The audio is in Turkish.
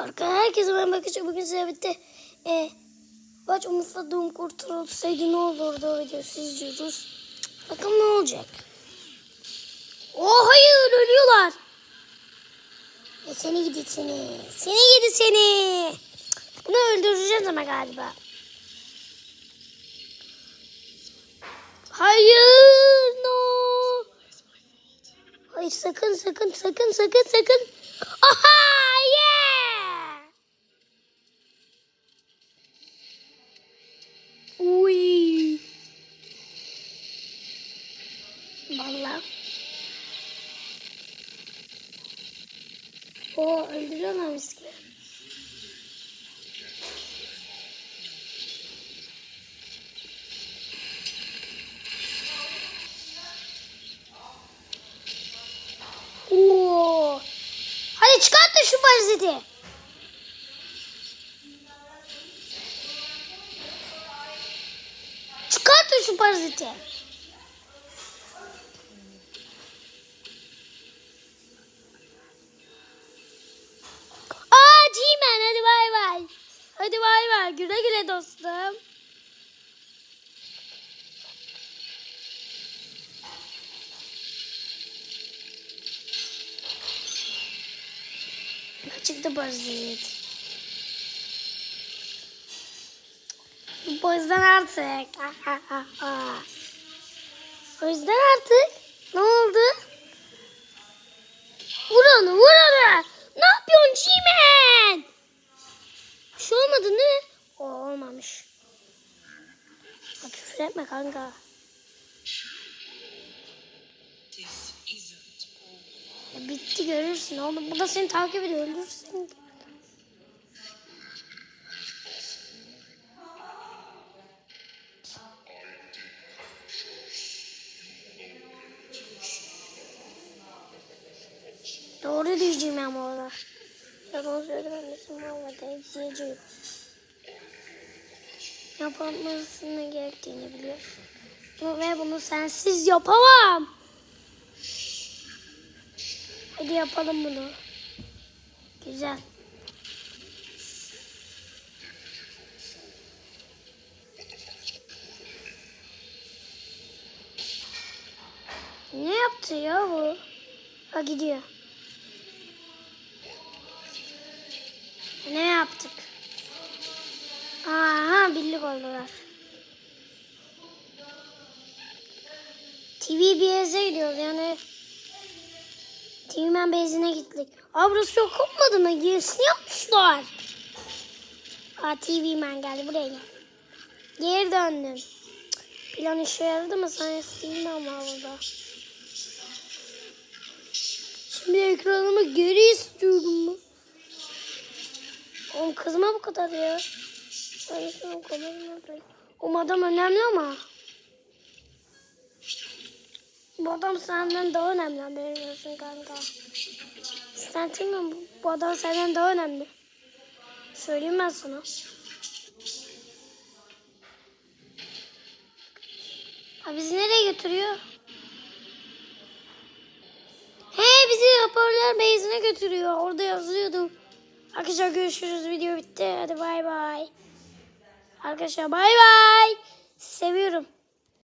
Arkadaşlar herkese ben bakacağım. Bugün size birlikte e, Baç umutladığım kurtulsaydı ne olurdu o video siz diyoruz. Bakalım ne olacak. Oh hayır ölüyorlar. E, seni gidi seni. Seni gidi seni. Bunu öldüreceğiz ama galiba. Hayır no. Hayır sakın sakın sakın sakın sakın. O öldürüyorlar gibi. Oo. Hadi çıkartın şu paraziti. Çıkartın şu paraziti. Dostum. Çıktı parazit. Bu yüzden artık. o yüzden artık. Ne oldu? Vur onu vur onu. Ne yapıyorsun G-Man? Bir şey olmadı değil mi? O olmamış. Bak küfür etme kanka. Ya bitti görürsün oğlum. Bu da seni takip ediyor. Öldürürsün. Doğru diyeceğim bu arada. Yalan söylememesin vallahi izleyeceğim. Yapılmasını gerektiğini biliyorsun. Ve bunu sensiz yapamam. Hadi yapalım bunu. Güzel. Ne yaptı ya bu? Ha gidiyor. Ne yaptık? Birlik oldular. TV BS'e gidiyoruz yani. TV-Man bezine gittik. Aa burası çok kopmadı mı? Yenisini yapmışlar. Aa TV-Man geldi buraya gel. Geri döndüm. Plan işe yaradı mı? Sayesi TV-Man var burada. Şimdi ekranımı geri istiyorum mu? Oğlum kızma bu kadar ya. Ay, o adam önemli ama. Bu adam senden daha önemli haberin kanka. Sen musun? Bu adam senden daha önemli. Söyleyeyim ben sana. Ha bizi nereye götürüyor? He bizi raporlar base'ine götürüyor. Orada yazıyordu. Arkadaşlar görüşürüz. Video bitti. Hadi bay bay. Arkadaşlar bay bay. Seviyorum.